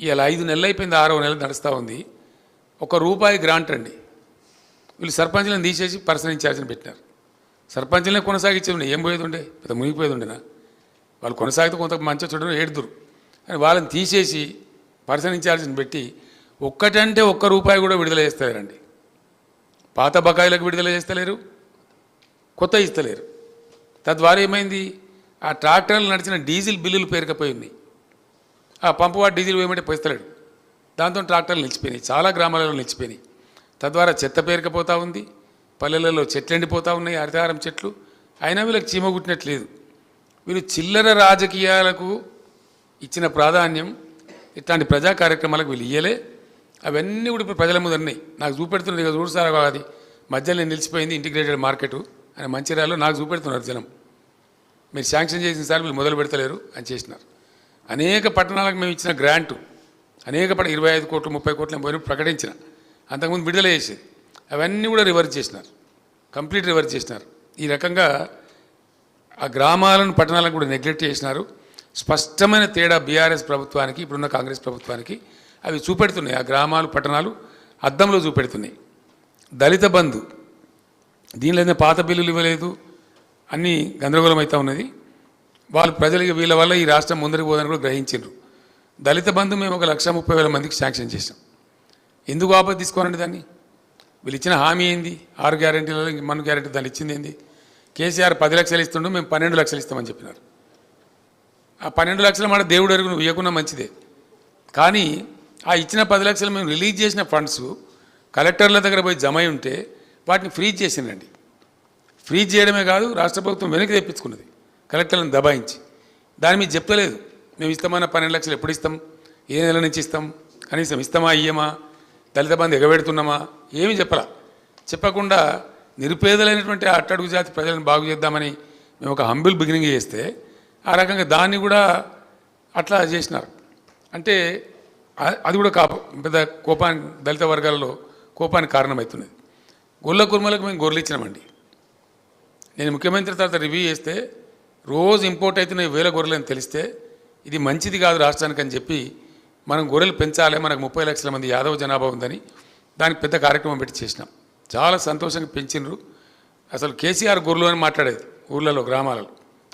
ఇలా ఐదు నెలలు అయిపోయింది ఆరో నెలలు నడుస్తూ ఉంది. ఒక రూపాయి గ్రాంట్ అండి. వీళ్ళు సర్పంచ్లను తీసేసి పర్సన్ ఇన్ఛార్జ్ని పెట్టినారు. సర్పంచ్లనే కొనసాగించే ఏం పోయేది ఉండే పెద్ద మునిగిపోయేది ఉండేనా వాళ్ళు కొనసాగితే కొంత మంచిగా చూడడం ఏడుదురు అని వాళ్ళని తీసేసి పర్సన్ ఇన్ఛార్జ్ని పెట్టి ఒక్కటంటే ఒక్క రూపాయి కూడా విడుదల చేస్తారండి పాత బకాయిలకు విడుదల చేస్తలేరు కొత్త ఇస్తలేరు. తద్వారా ఏమైంది? ఆ ట్రాక్టర్లు నడిచిన డీజిల్ బిల్లులు పేరుకపోయి ఉన్నాయి. పంపువాడు డీజిల్ వేయమంటే పోయిస్తలేడు. దాంతో ట్రాక్టర్లు నిలిచిపోయినాయి. చాలా గ్రామాలలో నిలిచిపోయినాయి. తద్వారా చెత్త పేరుకపోతూ ఉంది. పల్లెలలో చెట్లు ఎండిపోతూ ఉన్నాయి. హరితహారం చెట్లు. అయినా వీళ్ళకి చీమగుట్టినట్లేదు వీళ్ళు చిల్లర రాజకీయాలకు ఇచ్చిన ప్రాధాన్యం ఇట్లాంటి ప్రజా కార్యక్రమాలకు వీళ్ళు ఇయ్యలే. అవన్నీ కూడా ఇప్పుడు ప్రజల ముందు ఉన్నాయి నాకు చూపెడుతున్నారు. ఇక చూడుసారా అది మధ్యలో నిలిచిపోయింది ఇంటిగ్రేటెడ్ మార్కెట్ అని మంచిర్యాలలో నాకు చూపెడుతున్నారు జనం. మీరు శాంక్షన్ చేసిన సార్ వీళ్ళు మొదలు పెడతలేరు అని చేసినారు. అనేక పట్టణాలకు మేము ఇచ్చిన గ్రాంటు. అనేక పట్ల ఇరవై ఐదు కోట్లు ముప్పై కోట్లు పోయిన ప్రకటించిన. అంతకుముందు విడుదల చేసేది. అవన్నీ కూడా రివర్స్ చేసినారు. కంప్లీట్ రివర్స్ చేసినారు. ఈ రకంగా ఆ గ్రామాలను పట్టణాలను కూడా నెగ్లెక్ట్ చేసినారు. స్పష్టమైన తేడా బీఆర్ఎస్ ప్రభుత్వానికి ఇప్పుడున్న కాంగ్రెస్ ప్రభుత్వానికి అవి చూపెడుతున్నాయి. ఆ గ్రామాలు పట్టణాలు అద్దంలో చూపెడుతున్నాయి. దళిత బంధు. దీనిలో ఏదైనా పాత బిల్లులు ఇవ్వలేదు. అన్నీ గందరగోళం అయితే ఉన్నది. వాళ్ళు ప్రజలకి వీళ్ళ వల్ల ఈ రాష్ట్రం ముందరికి పోదని కూడా గ్రహించారు దళిత బంధు మేము ఒక లక్ష ముప్పై వేల మందికి శాంక్షన్ చేసాం ఎందుకు ఆపద తీసుకోనండి దాన్ని? వీళ్ళు ఇచ్చిన హామీ ఏంది? ఆరు గ్యారెంటీలలో మన గ్యారెంటీ దాన్ని ఇచ్చింది ఏంది? కేసీఆర్ పది లక్షలు ఇస్తుండు మేము పన్నెండు లక్షలు ఇస్తామని చెప్పినారు. ఆ పన్నెండు లక్షలు మాట దేవుడు అడుగు నువ్వు ఇవ్వకున్నా మంచిదే. కానీ ఆ ఇచ్చిన పది లక్షలు మేము రిలీజ్ చేసిన ఫండ్స్ కలెక్టర్ల దగ్గర పోయి జమ ఉంటే వాటిని ఫ్రీజ్ చేసిందండి ఫ్రీజ్ చేయడమే కాదు రాష్ట్ర ప్రభుత్వం వెనక్కి తెప్పించుకున్నది. కలెక్టర్లను దబాయించి. దాని మీద చెప్తలేదు మేము ఇస్తామన్న పన్నెండు లక్షలు ఎప్పుడు ఇస్తాం? ఏ నెల నుంచి ఇస్తాం? కనీసం ఇస్తామా ఇయ్యమా? దళిత బంధు ఎగబెడుతున్నామా? ఏమీ చెప్పలా. చెప్పకుండా నిరుపేదలైనటువంటి అట్టడుగు జాతి ప్రజలను బాగు చేద్దామని మేము ఒక హంబుల్ బిగినింగ్ చేస్తే ఆ రకంగా దాన్ని కూడా అట్లా చేసినారు. అంటే అది కూడా కాప పెద్ద కోపానికి దళిత వర్గాలలో కోపానికి కారణమవుతున్నది. గొల్ల కుర్మలకు మేము గొర్రెలు ఇచ్చినామండి. నేను ముఖ్యమంత్రి తర్వాత రివ్యూ చేస్తే రోజు ఇంపోర్ట్ అవుతున్నాయి వేల గొర్రెలు అని తెలిస్తే ఇది మంచిది కాదు రాష్ట్రానికి అని చెప్పి మనం గొర్రెలు పెంచాలి మనకు ముప్పై లక్షల మంది యాదవ జనాభా ఉందని దానికి పెద్ద కార్యక్రమం పెట్టి చేసినాం. చాలా సంతోషంగా పెంచినరు అసలు కేసీఆర్ గొర్రెలు అని మాట్లాడేది ఊర్లలో గ్రామాలలో.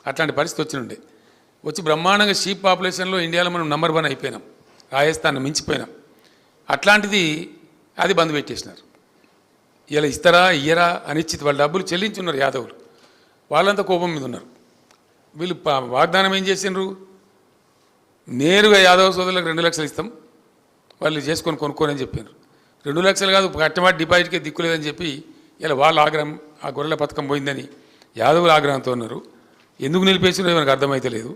అట్లాంటి పరిస్థితి వచ్చినుండే. వచ్చి బ్రహ్మాండంగా షీప్ పాపులేషన్లో ఇండియాలో మనం నంబర్ వన్ అయిపోయినాం. రాజస్థాన్ మించిపోయినాం. అట్లాంటిది అది బంద్ పెట్టేసినారు. ఇలా ఇస్తారా ఇయ్యరా అనిశ్చిత వాళ్ళ డబ్బులు చెల్లించున్నారు యాదవులు. వాళ్ళంతా కోపం మీద ఉన్నారు. వీళ్ళు వాగ్దానం ఏం చేసిండ్రు? నేరుగా యాదవ సోదరులకు రెండు లక్షలు ఇస్తాం వాళ్ళు చేసుకొని కొనుక్కోని అని చెప్పారు రెండు లక్షలు కాదు కట్టమాట డిపాజిట్కే దిక్కులేదని చెప్పి ఇలా వాళ్ళ ఆగ్రహం ఆ గొర్రెల పథకం పోయిందని యాదవుల ఆగ్రహంతో ఉన్నారు. ఎందుకు నిలిపేసినో మనకు అర్థమైతే లేదు.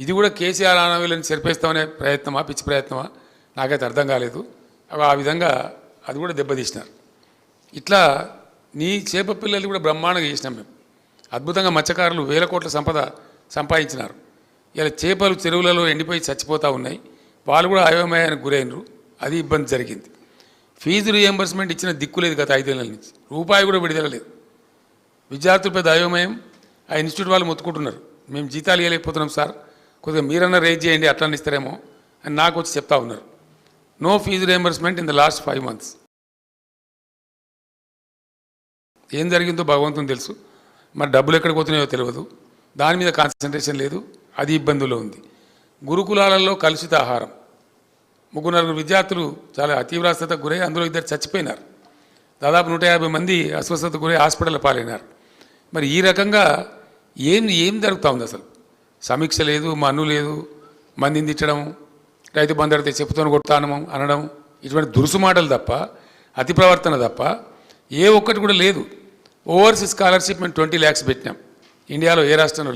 ఇది కూడా కేసీఆర్ ఆనవీళ్ళని చెరిపేస్తామనే ప్రయత్నమా పిచ్చి ప్రయత్నమా? నాకైతే అర్థం కాలేదు. ఆ విధంగా అది కూడా దెబ్బతీసినారు. ఇట్లా నీ చేప పిల్లలు కూడా బ్రహ్మాండంగా చేసినాం మేము. అద్భుతంగా మత్స్యకారులు వేల కోట్ల సంపద సంపాదించినారు. ఇలా చేపలు చెరువులలో ఎండిపోయి చచ్చిపోతూ ఉన్నాయి. వాళ్ళు కూడా అయోమయానికి గురైనరు. అది ఇబ్బంది జరిగింది. ఫీజు రియంబర్స్మెంట్ ఇచ్చిన దిక్కు లేదు గత ఐదేళ్ళ నుంచి. రూపాయి కూడా విడుదల లేదు. విద్యార్థుల పెద్ద అయోమయం. ఆ ఇన్స్టిట్యూట్ వాళ్ళు మొత్తుకుంటున్నారు. మేము జీతాలు ఇవ్వలేకపోతున్నాం సార్. కొద్దిగా మీరన్నా రేజ్ చేయండి అట్లా ఇస్తారేమో అని నాకు వచ్చి చెప్తా ఉన్నారు. No fee reimbursement in the last five months ఏం జరిగిందో భగవంతుని తెలుసు. మరి డబ్బులు ఎక్కడికి పోతున్నాయో తెలియదు. దాని మీద కాన్సన్ట్రేషన్ లేదు అది ఇబ్బందులో ఉంది. గురుకులాలలో కలుషిత ఆహారం. ముగ్గురు నలుగురు విద్యార్థులు చాలా అతీవ్రస్తకు గురై అందులో ఇద్దరు చచ్చిపోయినారు. దాదాపు నూట యాభై మంది అస్వస్థత గురై హాస్పిటల్ పాలైనారు. మరి ఈ రకంగా ఏం ఏం జరుగుతూ ఉంది అసలు? సమీక్ష లేదు మన్ను లేదు మందిని తిట్టడం రైతు బంధడితే చెప్పుతోని కొడతాను అనడం ఇటువంటి దురుసు మాటలు తప్ప అతి ప్రవర్తన తప్ప ఏ ఒక్కటి కూడా లేదు. ఓవర్సీస్ స్కాలర్షిప్ మేము ట్వంటీ ల్యాక్స్ పెట్టినాం. ఇండియాలో ఏ రాష్ట్రంలో